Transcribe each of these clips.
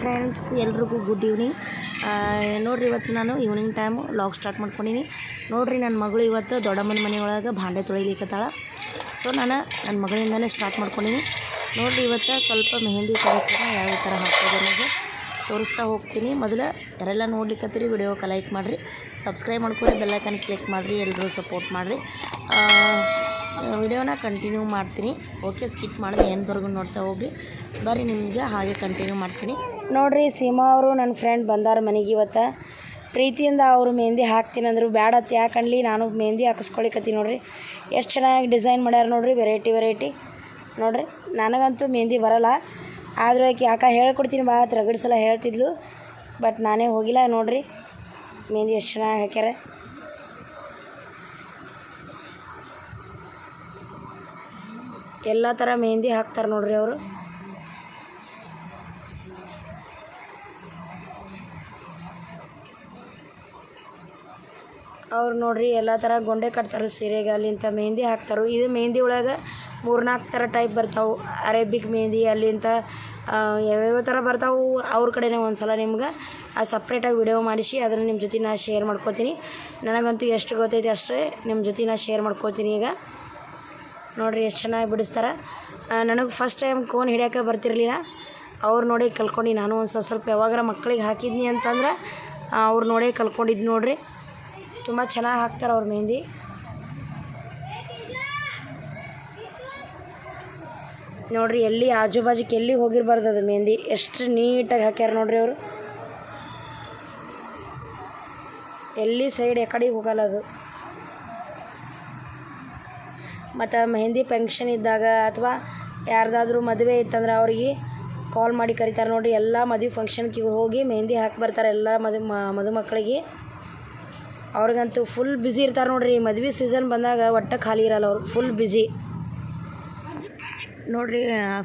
Friends, ಎಲ್ರಿಗೂ good evening ನೋಡಿರಿ ಇವತ್ತು ನಾನು ಈವ್ನಿಂಗ್ ಟೈಮು ಲಾಗ್ ಸ್ಟಾರ್ಟ್ ಮಾಡ್ಕೊಂಡೀನಿ. ನೋಡಿರಿ ನನ್ನ ಮಗಳು ಇವತ್ತು ದೊಡ್ಡಮ್ಮನ ಮನೆಯೊಳಗೆ ಭಾಂಡೆ ತೊಳಿಲಿಕ್ಕತ್ತಾಳ ಸೊ ನಾನು ನನ್ನ ಮಗಳಿಂದಲೇ ಸ್ಟಾರ್ಟ್ ಮಾಡ್ಕೊಂಡೀನಿ. ನೋಡಿರಿ ಇವತ್ತು ಸ್ವಲ್ಪ ಮೆಹಂದಿ ಕಾರ್ಯಕ್ರಮ ಯಾವ ಥರ ಹಾಕ್ತದೆ ಅನ್ನೋದು ತೋರಿಸ್ತಾ ಹೋಗ್ತೀನಿ. ಮೊದಲು ಯಾರೆಲ್ಲ ನೋಡ್ಲಿಕ್ಕತ್ತೀರಿ ವಿಡಿಯೋಕ್ಕೆ ಲೈಕ್ ಮಾಡಿರಿ. ಸಬ್ಸ್ಕ್ರೈಬ್ ಮಾಡ್ಕೊರಿ ಬೆಲ್ಲೈಕನ್ ಕ್ಲಿಕ್ ಮಾಡಿರಿ ಎಲ್ಲರೂ ಸಪೋರ್ಟ್ ಮಾಡಿರಿ. ವಿಡಿಯೋನ ಕಂಟಿನ್ಯೂ ಮಾಡ್ತೀನಿ. ಓಕೆ ಸ್ಕಿಪ್ ಮಾಡಿದ್ರೆ ಏನು ಬರ್ಗು ನೋಡ್ತಾ ಹೋಗ್ರಿ. ಬರ್ರಿ ನಿಮಗೆ ಹಾಗೆ ಕಂಟಿನ್ಯೂ ಮಾಡ್ತೀನಿ. ನೋಡ್ರಿ, ಸೀಮಾ ಅವರು ನನ್ನ ಫ್ರೆಂಡ್ ಬಂದಾರ ಮನೆಗೆ ಇವತ್ತು. ಪ್ರೀತಿಯಿಂದ ಅವರು ಮೆಹಂದಿ ಹಾಕ್ತೀನಿ ಅಂದರು. ಯಾಕನ್ಲಿ ನಾನು ಮೆಹಂದಿ ಹಾಕಿಸ್ಕೊಳಿಕತ್ತೀನಿ ನೋಡ್ರಿ. ಎಷ್ಟು ಚೆನ್ನಾಗಿ ಡಿಸೈನ್ ಮಾಡ್ಯಾರ ನೋಡ್ರಿ ವೆರೈಟಿ ವೆರೈಟಿ ನೋಡ್ರಿ, ನನಗಂತೂ ಮೆಹಂದಿ ಬರಲ್ಲ. ಆದರೂ ಆಕೆ, ಯಾಕೆ ಹೇಳ್ಕೊಡ್ತೀನಿ ಬಾ ರಗಡ್ ಹೇಳ್ತಿದ್ಲು. ಬಟ್ ನಾನೇ ಹೋಗಿಲ್ಲ ನೋಡ್ರಿ. ಮೆಹಂದಿ ಎಷ್ಟು ಚೆನ್ನಾಗಿ ಹಾಕ್ಯಾರ. ಎಲ್ಲ ಥರ ಮೆಹಂದಿ ಹಾಕ್ತಾರೆ ನೋಡ್ರಿ ಅವರು. ಅವ್ರು ನೋಡ್ರಿ ಎಲ್ಲ ಥರ ಗೊಂಡೆ ಕಟ್ತಾರೆ ಸೀರೆಗೆ ಅಲ್ಲಿಂತ ಮೆಹಂದಿ ಹಾಕ್ತಾರೆ. ಇದು ಮೆಹಂದಿ ಒಳಗೆ ಮೂರ್ನಾಲ್ಕು ಥರ ಟೈಪ್ ಬರ್ತಾವೆ. ಅರೇಬಿಕ್ ಮೆಹಂದಿ ಅಲ್ಲಿಂತ ಯಾವ್ಯಾವ ಥರ ಬರ್ತಾವೆ ಅವ್ರ ಕಡೆನೇ ಒಂದು ಸಲ ನಿಮ್ಗೆ ಆ ಸಪ್ರೇಟಾಗಿ ವಿಡಿಯೋ ಮಾಡಿಸಿ, ಅದನ್ನು ನಿಮ್ಮ ಜೊತೆ ನಾ ಶೇರ್ ಮಾಡ್ಕೋತೀನಿ. ನನಗಂತೂ ಎಷ್ಟು ಗೊತ್ತೈತೆ ಅಷ್ಟೇ ನಿಮ್ಮ ಜೊತೆ ನಾನು ಶೇರ್ ಮಾಡ್ಕೋತೀನಿ ಈಗ. ನೋಡ್ರಿ ಎಷ್ಟು ಚೆನ್ನಾಗಿ ಬಿಡಿಸ್ತಾರೆ. ನನಗೆ ಫಸ್ಟ್ ಟೈಮ್ ಕೋನ್ ಹಿಡಿಯೋಕೆ ಬರ್ತಿರ್ಲಿಲ್ಲ. ಅವ್ರು ನೋಡಿ ಕಲ್ಕೊಂಡು, ನಾನು ಒಂದು ಸ್ವಲ್ಪ ಸ್ವಲ್ಪ ಯಾವಾಗಾರ ಮಕ್ಕಳಿಗೆ ಹಾಕಿದ್ನಿ ಅಂತಂದ್ರೆ ಅವ್ರು ನೋಡೇ ಕಲ್ಕೊಂಡಿದ್ದು ನೋಡ್ರಿ. ತುಂಬ ಚೆನ್ನಾಗಿ ಹಾಕ್ತಾರೆ ಅವ್ರ ಮೆಹಂದಿ ನೋಡ್ರಿ, ಎಲ್ಲಿ ಆಜು ಬಾಜುಕ್ಕೆ ಎಲ್ಲಿ ಹೋಗಿರ್ಬಾರ್ದು ಅದು ಮೆಹಂದಿ ಎಷ್ಟು ನೀಟಾಗಿ ಹಾಕ್ಯಾರ ನೋಡ್ರಿ ಅವರು. ಎಲ್ಲಿ ಸೈಡ್ ಎಕಡೆ ಹೋಗಲ್ಲ ಅದು. ಮತ್ತು ಮೆಹಂದಿ ಫಂಕ್ಷನ್ ಇದ್ದಾಗ ಅಥವಾ ಯಾರ್ದಾದ್ರೂ ಮದುವೆ ಇತ್ತಂದ್ರೆ ಅವ್ರಿಗೆ ಕಾಲ್ ಮಾಡಿ ಕರಿತಾರೆ ನೋಡ್ರಿ. ಎಲ್ಲ ಮದುವೆ ಫಂಕ್ಷನ್ಗೆ ಹೋಗಿ ಮೆಹಂದಿ ಹಾಕಿ ಬರ್ತಾರೆ ಎಲ್ಲ ಮದು ಮದುಮಕ್ಕಳಿಗೆ ಅವ್ರಿಗಂತೂ ಫುಲ್ ಬ್ಯುಸಿ ಇರ್ತಾರೆ ನೋಡ್ರಿ. ಮದ್ವೆ ಸೀಸನ್ ಬಂದಾಗ ಒಟ್ಟ ಖಾಲಿ ಇರಲ್ಲ ಅವ್ರು. ಫುಲ್ ಬ್ಯುಸಿ ನೋಡ್ರಿ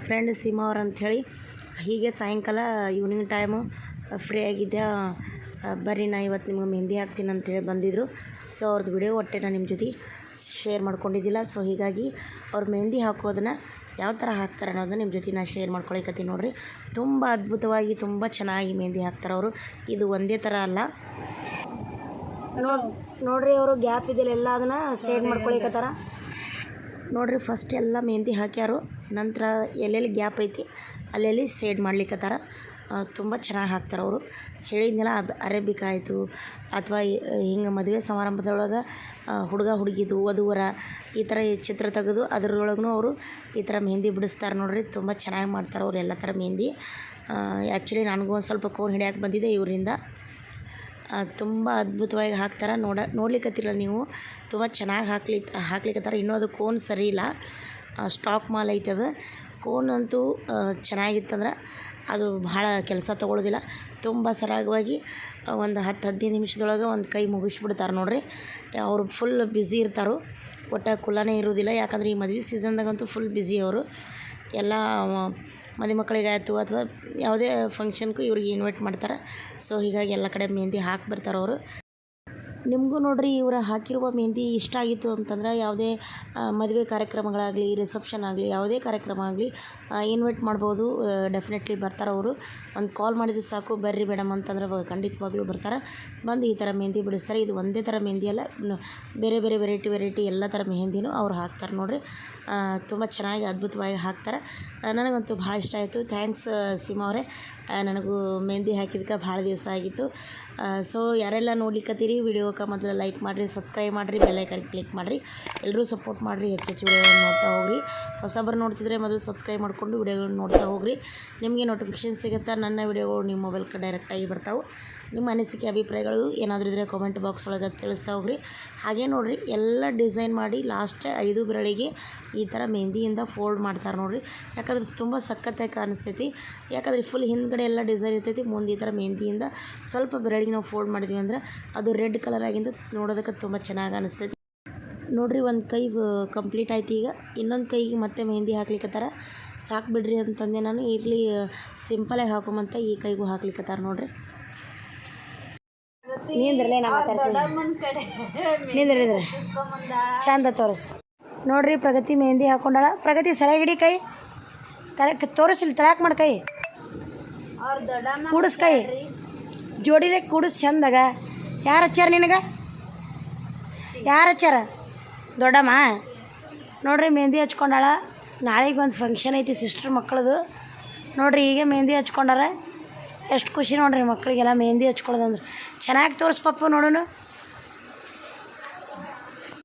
ಫ್ರೆಂಡ್ ಸೀಮಾ ಅವ್ರು ಅಂಥೇಳಿ ಹೀಗೆ ಸಾಯಂಕಾಲ ಈವ್ನಿಂಗ್ ಟೈಮು ಫ್ರೀ ಆಗಿದ್ದೆ ಬರ್ರಿ ನಾ ಇವತ್ತು ನಿಮ್ಗೆ ಮೆಹಂದಿ ಹಾಕ್ತೀನಿ ಅಂತೇಳಿ ಬಂದಿದ್ದರು ಸೊ ಅವ್ರದ್ದು ವಿಡಿಯೋ ಒಟ್ಟೆ ನಾನು ನಿಮ್ಮ ಜೊತೆ ಶೇರ್ ಮಾಡ್ಕೊಂಡಿದ್ದಿಲ್ಲ. ಸೊ ಹೀಗಾಗಿ ಅವ್ರು ಮೆಹಂದಿ ಹಾಕೋದನ್ನ ಯಾವ ಥರ ಹಾಕ್ತಾರೆ ಅನ್ನೋದನ್ನ ನಿಮ್ಮ ಜೊತೆ ನಾನು ಶೇರ್ ಮಾಡ್ಕೊಳಿಕತ್ತೀನಿ ನೋಡ್ರಿ. ತುಂಬ ಅದ್ಭುತವಾಗಿ, ತುಂಬ ಚೆನ್ನಾಗಿ ಮೆಹಂದಿ ಹಾಕ್ತಾರೆ ಅವರು. ಇದು ಒಂದೇ ಥರ ಅಲ್ಲ. ನೋಡ್ ನೋಡ್ರಿ ಅವರು ಗ್ಯಾಪ್ ಇದೆಯಲ್ಲ ಎಲ್ಲ ಅದನ್ನು ಸೇಡ್ ಮಾಡ್ಕೊಳಿಕತ್ತಾರ. ನೋಡ್ರಿ ಫಸ್ಟ್ ಎಲ್ಲ ಮೆಹಂದಿ ಹಾಕ್ಯಾರು ನಂತರ ಎಲ್ಲೆಲ್ಲಿ ಗ್ಯಾಪ್ ಐತಿ ಅಲ್ಲೆಲ್ಲಿ ಸೇಡ್ ಮಾಡ್ಲಿಕ್ಕತ್ತಾರ ತುಂಬ ಚೆನ್ನಾಗಿ ಹಾಕ್ತಾರೆ ಅವರು. ಹೇಳಿದ್ನೆಲ್ಲ ಅಬ್- ಅರೇಬಿಕ್ ಆಯಿತು ಅಥವಾ ಹಿಂಗೆ ಮದುವೆ ಸಮಾರಂಭದೊಳಗೆ ಹುಡುಗ ಹುಡುಗಿದು ವಧುವರ ಈ ಥರ ಚಿತ್ರ ತೆಗೆದು ಅದರೊಳಗೂ ಅವರು ಈ ಥರ ಮೆಹಂದಿ ಬಿಡಿಸ್ತಾರೆ ನೋಡ್ರಿ ತುಂಬ ಚೆನ್ನಾಗಿ ಮಾಡ್ತಾರೆ ಅವ್ರು ಎಲ್ಲ ಥರ ಮೆಹಂದಿ ಆ್ಯಕ್ಚುಲಿ ನನಗೂ ಒಂದು ಸ್ವಲ್ಪ ಕೋನ್ ಹಿಡಿಯಕ್ಕೆ ಬಂದಿದೆ ಇವರಿಂದ. ತುಂಬ ಅದ್ಭುತವಾಗಿ ಹಾಕ್ತಾರೆ. ನೋಡ ನೋಡ್ಲಿಕ್ಕತ್ತಿಲ್ಲ ನೀವು. ತುಂಬ ಚೆನ್ನಾಗಿ ಹಾಕ್ಲಿ ಹಾಕ್ಲಿಕ್ಕತ್ತಾರ ಇನ್ನೂ ಅದು ಕೋನ್ ಸರಿ ಇಲ್ಲ. ಸ್ಟಾಕ್ ಮಾಲ್ ಐತೆ ಅದು. ಕೋನ್ ಅಂತೂ ಚೆನ್ನಾಗಿತ್ತಂದ್ರೆ ಅದು ಭಾಳ ಕೆಲಸ ತೊಗೊಳೋದಿಲ್ಲ. ತುಂಬ ಸರಾಗವಾಗಿ ಒಂದು ಹತ್ತು ಹದಿನೈದು ನಿಮಿಷದೊಳಗೆ ಒಂದು ಕೈ ಮುಗಿಸ್ಬಿಡ್ತಾರೆ ನೋಡ್ರಿ. ಅವರು ಫುಲ್ ಬ್ಯುಸಿ ಇರ್ತಾರೆ. ಒಟ್ಟು ಕುಲನೇ ಇರೋದಿಲ್ಲ. ಯಾಕಂದ್ರೆ ಈ ಮದುವೆ ಸೀಸನ್ದಾಗಂತೂ ಫುಲ್ ಬ್ಯುಸಿ ಅವರು. ಎಲ್ಲ ಮದುಮಕ್ಕಳಿಗಾಯ್ತು ಅಥವಾ ಯಾವುದೇ ಫಂಕ್ಷನ್ಗೂ ಇವ್ರಿಗೆ ಇನ್ವೈಟ್ ಮಾಡ್ತಾರೆ. ಸೊ ಹೀಗಾಗಿ ಎಲ್ಲ ಕಡೆ ಮೆಹಂದಿ ಹಾಕಿ ಬರ್ತಾರೆ ಅವರು ನಿಮಗೂ ನೋಡ್ರಿ ಇವರು ಹಾಕಿರುವ ಮೆಹಂದಿ ಇಷ್ಟ ಆಗಿತ್ತು ಅಂತಂದ್ರೆ ಯಾವುದೇ ಮದುವೆ ಕಾರ್ಯಕ್ರಮಗಳಾಗಲಿ ರಿಸೆಪ್ಷನ್ ಆಗಲಿ, ಯಾವುದೇ ಕಾರ್ಯಕ್ರಮ ಆಗಲಿ ಇನ್ವೈಟ್ ಮಾಡ್ಬೋದು. ಡೆಫಿನೆಟ್ಲಿ ಬರ್ತಾರೆ ಅವರು. ಒಂದು ಕಾಲ್ ಮಾಡಿದ್ರೆ ಸಾಕು. ಬರ್ರಿ ಮೇಡಮ್ ಅಂತಂದ್ರೆ ಖಂಡಿತವಾಗ್ಲೂ ಬರ್ತಾರೆ. ಬಂದು ಈ ಥರ ಮೆಹಂದಿ ಬಿಡಿಸ್ತಾರೆ. ಇದು ಒಂದೇ ಥರ ಮೆಹಂದಿ ಅಲ್ಲ. ಬೇರೆ ಬೇರೆ ವೆರೈಟಿ ವೆರೈಟಿ ಎಲ್ಲ ಥರ ಮೆಹಂದಿನೂ ಅವ್ರು ಹಾಕ್ತಾರೆ ನೋಡ್ರಿ. ತುಂಬ ಚೆನ್ನಾಗಿ ಅದ್ಭುತವಾಗಿ ಹಾಕ್ತಾರೆ. ನನಗಂತೂ ಭಾಳ ಇಷ್ಟ ಆಯಿತು. ಥ್ಯಾಂಕ್ಸ್ ಸೀಮಾ ಅವರೇ. ನನಗೂ ಮೆಹಂದಿ ಹಾಕಿದ್ಕೆ ಭಾಳ ದಿವಸ ಆಗಿತ್ತು. ಸೊ ಯಾರೆಲ್ಲ ನೋಡ್ಲಿಕ್ಕತ್ತೀರಿ ವಿಡಿಯೋಕ್ಕೆ ಮೊದಲು ಲೈಕ್ ಮಾಡಿರಿ ಸಬ್ಸ್ಕ್ರೈಬ್ ಮಾಡಿರಿ ಬೆಲ್ಲೈಕನ್ ಕ್ಲಿಕ್ ಮಾಡಿರಿ. ಎಲ್ಲರೂ ಸಪೋರ್ಟ್ ಮಾಡಿರಿ, ಹೆಚ್ಚು ಹೆಚ್ಚು ವಿಡಿಯೋಗಳನ್ನ ನೋಡ್ತಾ ಹೋಗ್ರಿ. ಹೊಸಬರು ನೋಡ್ತಿದ್ರೆ ಮೊದಲು ಸಬ್ಸ್ಕ್ರೈಬ್ ಮಾಡಿಕೊಂಡು ವಿಡಿಯೋಗಳನ್ನ ನೋಡ್ತಾ ಹೋಗ್ರಿ. ನಿಮಗೆ ನೋಟಿಫಿಕೇಶನ್ ಸಿಗುತ್ತೆ, ನನ್ನ ವಿಡಿಯೋಗಳು ನಿಮ್ಮ ಮೊಬೈಲ್ಗೆ ಡೈರೆಕ್ಟಾಗಿ ಬರ್ತಾವೆ. ನಿಮ್ಮ ಅನಿಸಿಕೆ, ಅಭಿಪ್ರಾಯಗಳು ಏನಾದರೂ ಇದ್ದರೆ ಕಾಮೆಂಟ್ ಬಾಕ್ಸ್ ಒಳಗೆ ತಿಳಿಸ್ತಾ ಹೋಗ್ರಿ. ಹಾಗೆ ನೋಡಿರಿ, ಎಲ್ಲ ಡಿಸೈನ್ ಮಾಡಿ ಲಾಸ್ಟ್ ಐದು ಬೆರಳಿಗೆ ಈ ಥರ ಮೆಹಂದಿಯಿಂದ ಫೋಲ್ಡ್ ಮಾಡ್ತಾರೆ ನೋಡ್ರಿ. ಯಾಕಂದ್ರೆ ತುಂಬ ಸಖತ್ತಾಗಿ ಕಾಣಿಸ್ತೈತಿ. ಯಾಕಂದ್ರೆ ಫುಲ್ ಹಿಂದ್ಗಡೆ ಎಲ್ಲ ಡಿಸೈನ್ ಇರ್ತೈತಿ, ಮುಂದೆ ಈ ಥರ ಮೆಹಂದಿಯಿಂದ ಸ್ವಲ್ಪ ಬೆರಳಿಗೆ ನಾವು ಫೋಲ್ಡ್ ಮಾಡಿದ್ವಿ ಅಂದ್ರೆ ಅದು ರೆಡ್ ಕಲರ್ ಆಗಿಂದ ನೋಡೋದಕ್ಕೆ ತುಂಬ ಚೆನ್ನಾಗಿ ಅನಿಸ್ತೈತಿ. ನೋಡ್ರಿ, ಒಂದು ಕೈ ಕಂಪ್ಲೀಟ್ ಆಯ್ತು ಈಗ. ಇನ್ನೊಂದು ಕೈಗೆ ಮತ್ತೆ ಮೆಹಂದಿ ಹಾಕ್ಲಿಕ್ಕತ್ತಾರ ಸಾಕು ಬಿಡ್ರಿ ಅಂತಂದೆ ನಾನು. ಇರಲಿ ಸಿಂಪಲಾಗಿ ಹಾಕೊಂಬಂತ ಈ ಕೈಗೂ ಹಾಕ್ಲಿಕ್ಕತ್ತಾರ ನೋಡ್ರಿ. ನೀಂದ್ರಲೇ ನಾ ಮಾತಾಡ್ತೀನಿ. ನಿಂದ್ರ ನಿಂದ್ರ. ಚಂದ ತೋರಿಸ್. ನೋಡ್ರಿ ಪ್ರಗತಿ ಮೆಹಂದಿ ಹಾಕೊಂಡಾಳ. ಪ್ರಗತಿ ಸರಿಯಾಗಿ ಹಿಡಿ ಕೈ. ತರ ತೋರಿಸಿಲ್ಲ ತರಾಕ್ ಮಾಡಿ ಕೈ. ಕೂಡಿಸ್ ಕೈ. ಜೋಡಿಲೆ ಕೂಡಿಸ್ ಚಂದಾಗ. ಯಾರು ಹಚ್ಚಾರ ನಿನಗೆ? ಯಾರು ಹಚ್ಚಾರ ದೊಡ್ಡಮ್ಮ. ನೋಡ್ರಿ ಮೆಹಂದಿ ಹಚ್ಕೊಂಡಾಳ. ನಾಳೆಗೆ ಒಂದು ಫಂಕ್ಷನ್ ಐತಿ ಸಿಸ್ಟರ್ ಮಕ್ಕಳದು. ನೋಡ್ರಿ ಈಗ ಮೆಹಂದಿ ಹಚ್ಕೊಂಡಾರ. ಎಷ್ಟು ಖುಷಿ ನೋಡ್ರಿ ಮಕ್ಕಳಿಗೆಲ್ಲ ಮೆಹಂದಿ ಹಚ್ಕೊಳ್ಳೋದಂದ್ರೆ ಚೆನ್ನಾಗಿ ತೋರಿಸ್ ಪಪ್ಪು ನೋಡೋಣ